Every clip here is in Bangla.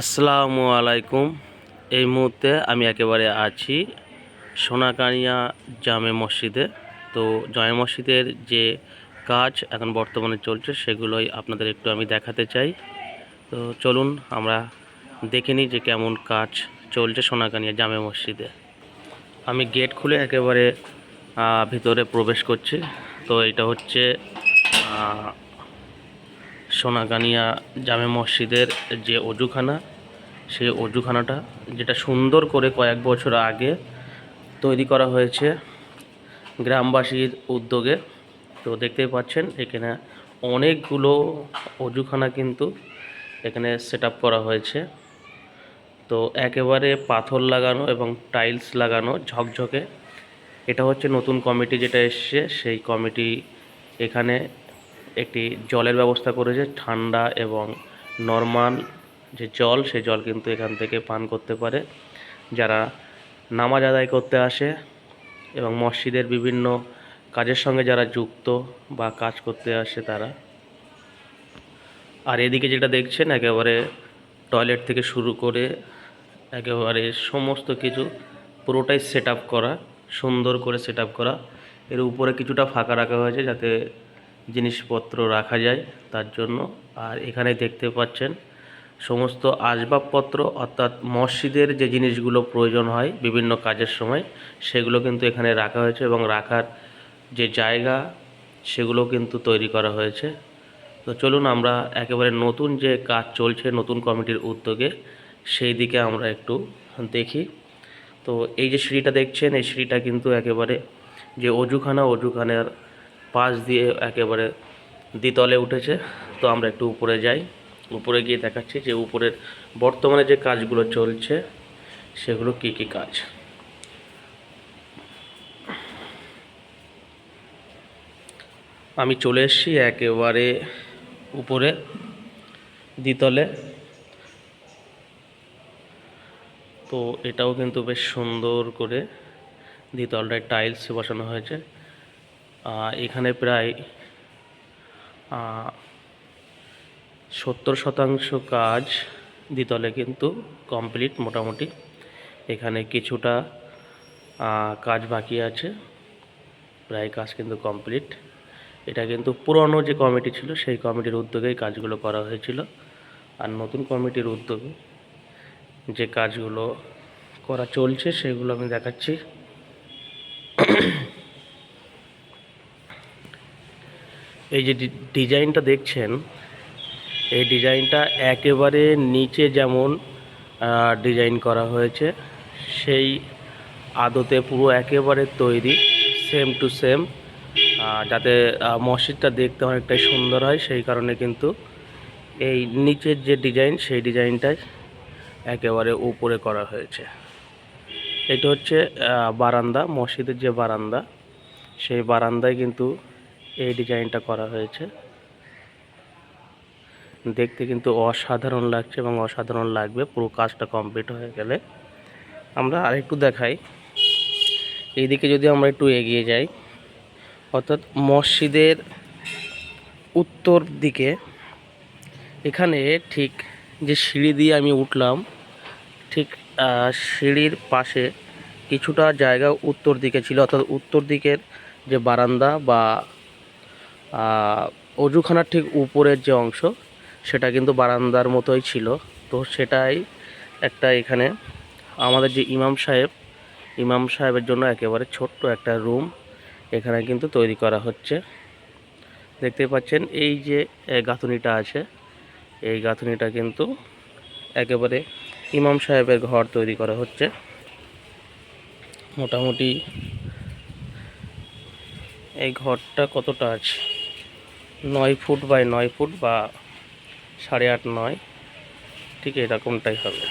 আসসালামু আলাইকুম। এই মুহূর্তে আমি একেবারে আছি সোনাকানিয়া জামে মসজিদে। তো জামে মসজিদের যে কাজ এখন বর্তমানে চলছে সেগুলোই আপনাদের একটু আমি দেখাতে চাই। তো চলুন আমরা দেখে নিই যে কেমন কাজ চলছে সোনাকানিয়া জামে মসজিদে। আমি গেট খুলে একেবারে ভিতরে প্রবেশ করছি। তো এটা হচ্ছে সোনাগানিয়া জামে মসজিদের যে অজুখানা, সেই অজুখানাটা, যেটা সুন্দর করে কয়েক বছর আগে তৈরি করা হয়েছে গ্রামবাসীর উদ্যোগে। তো দেখতেই পাচ্ছেন, এখানে অনেকগুলো অজুখানা কিন্তু এখানে সেট করা হয়েছে। তো একেবারে পাথর লাগানো এবং টাইলস লাগানো ঝকঝকে। এটা হচ্ছে নতুন কমিটি যেটা এসছে, সেই কমিটি এখানে একটি জলের ব্যবস্থা করেছে, ঠান্ডা এবং নর্মাল যে জল সেই জল কিন্তু এখান থেকে পান করতে পারে। যারা নামাজ আদায় করতে আসে এবং মসজিদের বিভিন্ন কাজের সঙ্গে যারা যুক্ত বা কাজ করতে আসে তারা। আর এদিকে যেটা দেখছেন, একেবারে টয়লেট থেকে শুরু করে একেবারে সমস্ত কিছু পুরোটাই সেট করা, সুন্দর করে সেট করা। এর উপরে কিছুটা ফাঁকা রাখা হয়েছে যাতে জিনিসপত্র রাখা যায় তার জন্য। আর এখানে দেখতে পাচ্ছেন সমস্ত আসবাবপত্র, অর্থাৎ মসজিদের যে জিনিসগুলো প্রয়োজন হয় বিভিন্ন কাজের সময়, সেগুলো কিন্তু এখানে রাখা হয়েছে এবং রাখার যে জায়গা, সেগুলো কিন্তু তৈরি করা হয়েছে। তো চলুন আমরা একেবারে নতুন যে কাজ চলছে, নতুন কমিটির উদ্যোগে, সেই দিকে আমরা একটু দেখি। তো এই যে সিঁড়িটা দেখছেন, এই সিঁড়িটা কিন্তু একেবারে যে অজুখানা, অজুখানার পাশ দিয়ে একেবারে দ্বিতলে উঠেছে। তো আমরা একটু উপরে যাই। উপরে গিয়ে দেখাচ্ছি যে উপরের বর্তমানে যে কাজগুলো চলছে, সেগুলো কি কি কাজ? আমি চলে এসেছি একেবারে উপরে, দ্বিতলে। তো এটাও কিন্তু বেশ সুন্দর করে দ্বিতলটায় টাইলস বসানো হয়েছে। এখানে প্রায় সত্তর শতাংশ কাজ দ্বিতলে কিন্তু কমপ্লিট মোটামুটি। এখানে কিছুটা কাজ বাকি আছে, প্রায় কাজ কিন্তু কমপ্লিট। এটা কিন্তু পুরনো যে কমিটি ছিল, সেই কমিটির উদ্যোগেই কাজগুলো করা হয়েছিল। আর নতুন কমিটির উদ্যোগে যে কাজগুলো করা চলছে, সেগুলো আমি দেখাচ্ছি। এই যে ডিজাইনটা দেখছেন, এই ডিজাইনটা একেবারে নিচে যেমন ডিজাইন করা হয়েছে, সেই আদতে পুরো একেবারে তৈরি সেম টু সেম যাতে মসজিদটা দেখতে অনেকটাই সুন্দর হয়, সেই কারণে কিন্তু এই নিচের যে ডিজাইন, সেই ডিজাইনটাই একেবারে উপরে করা হয়েছে। এটা হচ্ছে বারান্দা, মসজিদের যে বারান্দা, সেই বারান্দায় কিন্তু এই ডিজাইনটা করা হয়েছে। দেখতে কিন্তু অসাধারণ লাগছে এবং অসাধারণ লাগবে। পুরো কাজটা কমপ্লিট হয়ে গেলে। আমরা আরেকটু দেখাই। এইদিকে যদি আমরা একটু এগিয়ে যাই, অর্থাৎ মসজিদের উত্তর দিকে, এখানে ঠিক যে সিঁড়ি দিয়ে আমি উঠলাম, ঠিক সিঁড়ির পাশে কিছুটা জায়গা উত্তর দিকে ছিল। অর্থাৎ উত্তর দিকের যে বারান্দা বা অজুখানার ঠিক উপরের যে অংশ, সেটা কিন্তু বারান্দার মতোই ছিল। তো সেটাই একটা এখানে আমাদের যে ইমাম সাহেব, ইমাম সাহেবের জন্য একেবারে ছোট্ট একটা রুম এখানে কিন্তু তৈরি করা হচ্ছে। দেখতে পাচ্ছেন, এই যে গাঁথুনিটা আছে, এই গাঁথুনিটা কিন্তু একেবারে ইমাম সাহেবের ঘর তৈরি করা হচ্ছে। মোটামুটি এই ঘরটা কতটা আছে? নয় ফুট বাই নয় ফুট বা সাড়ে আট নয়, ঠিক এরকমটাই হবে।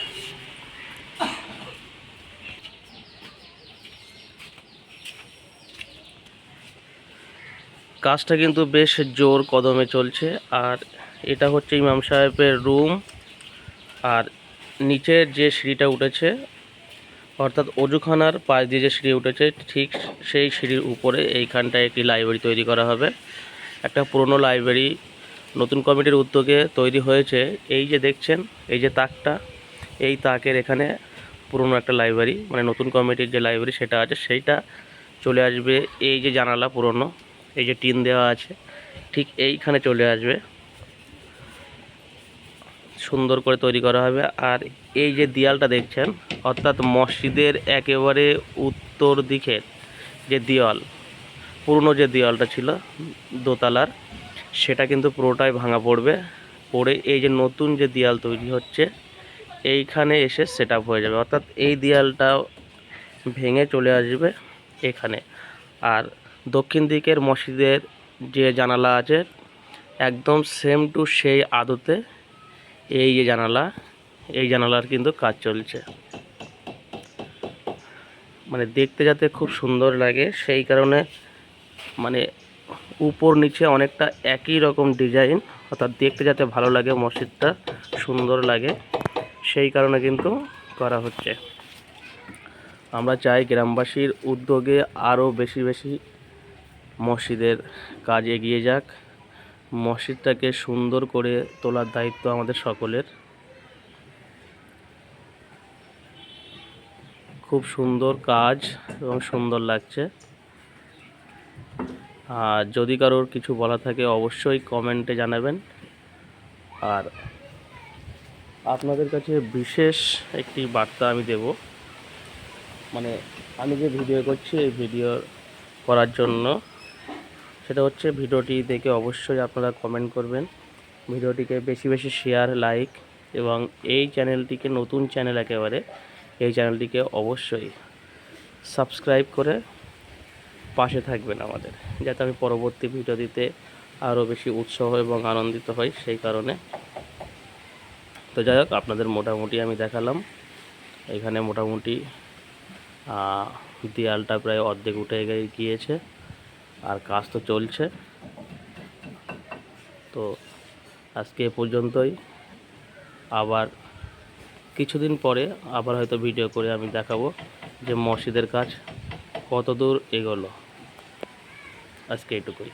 কাজটা কিন্তু বেশ জোর কদমে চলছে, আর এটা হচ্ছে ইমাম সাহেবের রুম, আর নিচের যে সিঁড়িটা উঠেছে, অর্থাৎ অজুখানার পাশ দিয়ে যে সিঁড়ি উঠেছে, ঠিক সেই সিঁড়ির উপরে এইখানটায় একটি লাইব্রেরি তৈরি করা হবে। একটা পুরনো লাইব্রেরি নতুন কমিটির উদ্যোগে তৈরি হয়েছে। এই যে দেখছেন, এই যে তাকটা, এই তাকের এখানে পুরনো একটা লাইব্রেরি মানে নতুন কমিটির যে লাইব্রেরি সেটা আছে, সেইটা চলে আসবে। এই যে জানালা পুরনো, এই যে টিন দেওয়া আছে, ঠিক এইখানে চলে আসবে। সুন্দর করে তৈরি করা হবে। আর এই যে দেয়ালটা দেখছেন, অর্থাৎ মসজিদের একেবারে উত্তর দিকের যে দেওয়াল পুরনো যে দেওয়ালটা ছিল, দোতলার, সেটা কিন্তু পুরোটাই ভাঙা পড়বে। পড়ে এই যে নতুন যে দেয়াল তৈরি হচ্ছে, এইখানে এসে সেট হয়ে যাবে। অর্থাৎ এই দেয়ালটা ভেঙে চলে আসবে এখানে। আর দক্ষিণ দিকের মসজিদের যে জানালা আছে, একদম সেম টু সেই আদতে এই যে জানালা, এই জানালার কিন্তু কাজ চলছে। মানে দেখতে যাতে খুব সুন্দর লাগে, সেই কারণে মানে উপর নিচে অনেকটা একই রকম ডিজাইন, অর্থাৎ দেখতে যাতে ভালো লাগে, মসজিদটা সুন্দর লাগে, সেই কারণে কিন্তু করা হচ্ছে। আমরা চাই গ্রামবাসীর উদ্যোগে আরও বেশি বেশি মসজিদের কাজ এগিয়ে যাক, মসজিদটাকে সুন্দর করে তোলার দায়িত্ব আমাদের সকলের। খুব সুন্দর কাজ এবং সুন্দর লাগছে। আর যদি কারোর কিছু বলা থাকে, অবশ্যই কমেন্টে জানাবেন। আর আপনাদের কাছে বিশেষ একটি বার্তা আমি দেব। মানে আমি যে ভিডিও করছি, এই ভিডিও করার জন্য, সেটা হচ্ছে ভিডিওটি দেখে অবশ্যই আপনারা কমেন্ট করবেন। ভিডিওটিকে বেশি বেশি শেয়ার, লাইক এবং এই চ্যানেলটিকে নতুন চ্যানেল একেবারে, এই চ্যানেলটিকে অবশ্যই সাবস্ক্রাইব করে পাশে থাকবেন আমাদের, যাতে আমি পরবর্তী ভিডিও দিতে আরও বেশি উৎসাহ এবং আনন্দিত হই সেই কারণে। তো যাই হোক, আপনাদের মোটামুটি আমি দেখালাম। এখানে মোটামুটি দেয়ালটা প্রায় অর্ধেক উঠে গিয়েছে। আর কাজ তো চলছে। তো আজকে এ পর্যন্তই। আবার কিছুদিন পরে আবার হয়তো ভিডিও করে আমি দেখাবো যে মসজিদের কাজ কত দূর এগোলো। আজকে এটুকুই